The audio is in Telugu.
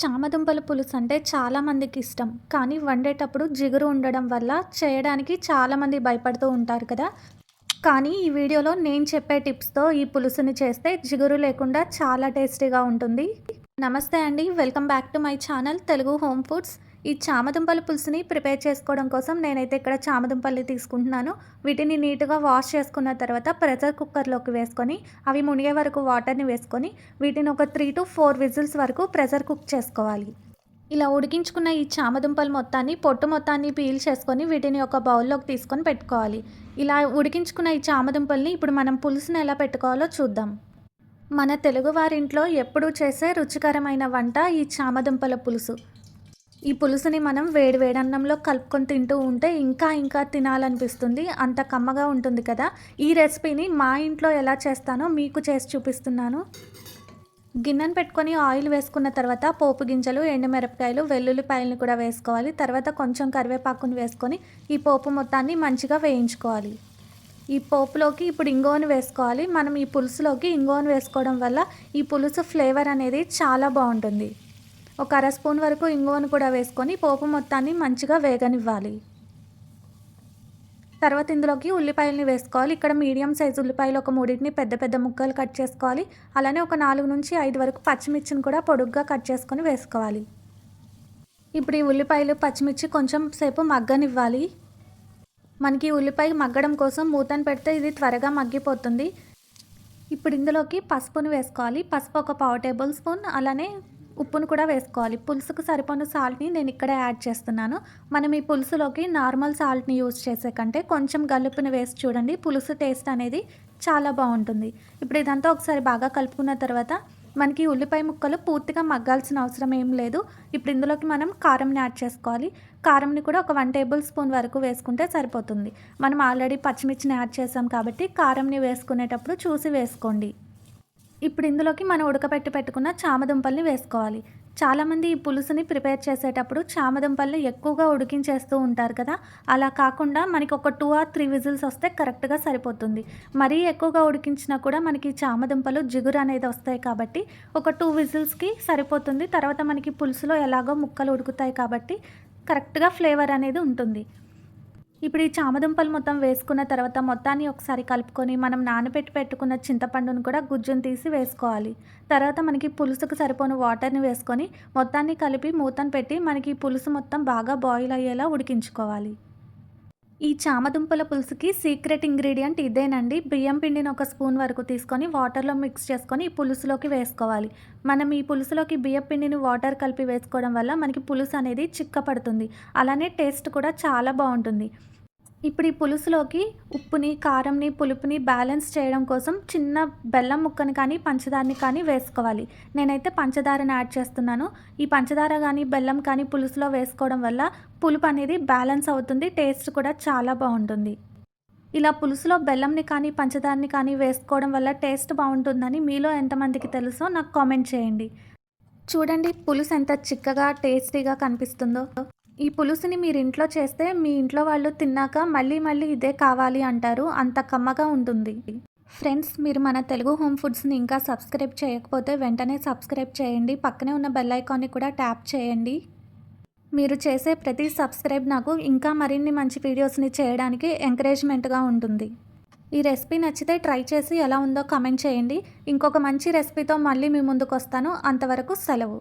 చామదుంపల పులుసు అంటే చాలామందికి ఇష్టం. కానీ వండేటప్పుడు జిగురు ఉండడం వల్ల చేయడానికి చాలామంది భయపడుతూ ఉంటారు కదా. కానీ ఈ వీడియోలో నేను చెప్పే టిప్స్తో ఈ పులుసుని చేస్తే జిగురు లేకుండా చాలా టేస్టీగా ఉంటుంది. నమస్తే అండి. Welcome back to my channel Telugu home foods. ఈ చామదుంపల పులుసుని ప్రిపేర్ చేసుకోవడం కోసం నేనైతే ఇక్కడ చామదుంపల్ని తీసుకుంటున్నాను. వీటిని నీట్గా వాష్ చేసుకున్న తర్వాత ప్రెషర్ కుక్కర్లోకి వేసుకొని అవి మునిగే వరకు వాటర్ని వేసుకొని వీటిని ఒక త్రీ టు ఫోర్ విజిల్స్ వరకు ప్రెషర్ కుక్ చేసుకోవాలి. ఇలా ఉడికించుకున్న ఈ చామదుంపల మొత్తాన్ని పొట్టు మొత్తాన్ని పీల్ చేసుకొని వీటిని ఒక బౌల్లోకి తీసుకొని పెట్టుకోవాలి. ఇలా ఉడికించుకున్న ఈ చామదుంపల్ని ఇప్పుడు మనం పులుసుని ఎలా పెట్టుకోవాలో చూద్దాం. మన తెలుగువారింట్లో ఎప్పుడూ చేసే రుచికరమైన వంట ఈ చామదుంపల పులుసు. ఈ పులుసుని మనం వేడి వేడన్నంలో కలుపుకొని తింటూ ఉంటే ఇంకా ఇంకా తినాలనిపిస్తుంది. అంత కమ్మగా ఉంటుంది కదా. ఈ రెసిపీని మా ఇంట్లో ఎలా చేస్తానో మీకు చేసి చూపిస్తున్నాను. గిన్నెను పెట్టుకొని ఆయిల్ వేసుకున్న తర్వాత పోపు గింజలు ఎండుమిరపకాయలు వెల్లుల్లిపాయలను కూడా వేసుకోవాలి. తర్వాత కొంచెం కరివేపాకుని వేసుకొని ఈ పోపు మొత్తాన్ని మంచిగా వేయించుకోవాలి. ఈ పోపులోకి ఇప్పుడు ఇంగోని వేసుకోవాలి. మనం ఈ పులుసులోకి ఇంగోని వేసుకోవడం వల్ల ఈ పులుసు ఫ్లేవర్ అనేది చాలా బాగుంటుంది. ఒక అర స్పూన్ వరకు ఇంగువను కూడా వేసుకొని పోపు మొత్తాన్ని మంచిగా వేగనివ్వాలి. తర్వాత ఇందులోకి ఉల్లిపాయలని వేసుకోవాలి. ఇక్కడ మీడియం సైజు ఉల్లిపాయలు ఒక మూడింటిని పెద్ద పెద్ద ముక్కలు కట్ చేసుకోవాలి. అలానే ఒక నాలుగు నుంచి ఐదు వరకు పచ్చిమిర్చిని కూడా పొడుగ్గా కట్ చేసుకొని వేసుకోవాలి. ఇప్పుడు ఈ ఉల్లిపాయలు పచ్చిమిర్చి కొంచెం సేపు మగ్గనివ్వాలి. మనకి ఉల్లిపాయ మగ్గడం కోసం మూతను పెడితే ఇది త్వరగా మగ్గిపోతుంది. ఇప్పుడు ఇందులోకి పసుపుని వేసుకోవాలి. పసుపు ఒక పావు టేబుల్ స్పూన్ అలానే ఉప్పును కూడా వేసుకోవాలి. పులుసుకు సరిపడిన సాల్ట్ని నేను ఇక్కడే యాడ్ చేస్తున్నాను. మనం ఈ పులుసులోకి నార్మల్ సాల్ట్ని యూజ్ చేసే కంటే కొంచెం గలుపుని వేసి చూడండి. పులుసు టేస్ట్ అనేది చాలా బాగుంటుంది. ఇప్పుడు ఇదంతా ఒకసారి బాగా కలుపుకున్న తర్వాత మనకి ఉల్లిపాయ ముక్కలు పూర్తిగా మగ్గాల్సిన అవసరం ఏం లేదు. ఇప్పుడు ఇందులోకి మనం కారంని యాడ్ చేసుకోవాలి. కారంని కూడా ఒక వన్ టేబుల్ స్పూన్ వరకు వేసుకుంటే సరిపోతుంది. మనం ఆల్రెడీ పచ్చిమిర్చిని యాడ్ చేసాం కాబట్టి కారంని వేసుకునేటప్పుడు చూసి వేసుకోండి. ఇప్పుడు ఇందులోకి మనం ఉడకబెట్టి పెట్టుకున్న చామదుంపల్ని వేసుకోవాలి. చాలామంది ఈ పులుసుని ప్రిపేర్ చేసేటప్పుడు చామదుంపల్ని ఎక్కువగా ఉడికించేస్తూ ఉంటారు కదా. అలా కాకుండా మనకి ఒక టూ ఆర్ త్రీ విజిల్స్ వస్తే కరెక్ట్గా సరిపోతుంది. మరీ ఎక్కువగా ఉడికించినా కూడా మనకి చామదుంపలు జిగురు అనేది వస్తాయి కాబట్టి ఒక టూ విజిల్స్కి సరిపోతుంది. తర్వాత మనకి పులుసులో ఎలాగో ముక్కలు ఉడుకుతాయి కాబట్టి కరెక్ట్గా ఫ్లేవర్ అనేది ఉంటుంది. ఇప్పుడు ఈ చామదుంపలు మొత్తం వేసుకున్న తర్వాత మొత్తాన్ని ఒకసారి కలుపుకొని మనం నానబెట్టి పెట్టుకున్న చింతపండును కూడా గుజ్జును తీసి వేసుకోవాలి. తర్వాత మనకి పులుసుకు సరిపోని వాటర్ని వేసుకొని మొత్తాన్ని కలిపి మూతను పెట్టి మనకి పులుసు మొత్తం బాగా బాయిల్ అయ్యేలా ఉడికించుకోవాలి. ఈ చామదుంపల పులుసుకి సీక్రెట్ ఇంగ్రీడియంట్ ఇదేనండి. బియ్యం పిండిని ఒక స్పూన్ వరకు తీసుకొని వాటర్లో మిక్స్ చేసుకొని ఈ పులుసులోకి వేసుకోవాలి. మనం ఈ పులుసులోకి బియ్యం పిండిని వాటర్ కలిపి వేసుకోవడం వల్ల మనకి పులుసు అనేది చిక్కపడుతుంది. అలానే టేస్ట్ కూడా చాలా బాగుంటుంది. ఇప్పుడు ఈ పులుసులోకి ఉప్పుని కారంని పులుపుని బ్యాలెన్స్ చేయడం కోసం చిన్న బెల్లం ముక్కని కానీ పంచదారని కానీ వేసుకోవాలి. నేనైతే పంచదారని యాడ్ చేస్తున్నాను. ఈ పంచదార కానీ బెల్లం కానీ పులుసులో వేసుకోవడం వల్ల పులుపు అనేది బ్యాలెన్స్ అవుతుంది టేస్ట్ కూడా చాలా బాగుంటుంది. ఇలా పులుసులో బెల్లంని కానీ పంచదారని కానీ వేసుకోవడం వల్ల టేస్ట్ బాగుంటుందని మీలో ఎంతమందికి తెలుసో నాకు కామెంట్ చేయండి. చూడండి పులుసు ఎంత చిక్కగా టేస్టీగా కనిపిస్తుందో. ఈ పులుసుని మీరు ఇంట్లో చేస్తే మీ ఇంట్లో వాళ్ళు తిన్నాక మళ్ళీ మళ్ళీ ఇదే కావాలి అంటారు. అంత కమ్మగా ఉంటుంది. ఫ్రెండ్స్ మీరు మన తెలుగు హోమ్ ఫుడ్స్ని ఇంకా సబ్స్క్రైబ్ చేయకపోతే వెంటనే సబ్స్క్రైబ్ చేయండి. పక్కనే ఉన్న బెల్ ఐకాన్ని కూడా ట్యాప్ చేయండి. మీరు చేసే ప్రతి సబ్స్క్రైబ్ నాకు ఇంకా మరిన్ని మంచి వీడియోస్ని చేయడానికి ఎంకరేజ్మెంట్గా ఉంటుంది. ఈ రెసిపీ నచ్చితే ట్రై చేసి ఎలా ఉందో కమెంట్ చేయండి. ఇంకొక మంచి రెసిపీతో మళ్ళీ మీ ముందుకు వస్తాను అంతవరకు సెలవు.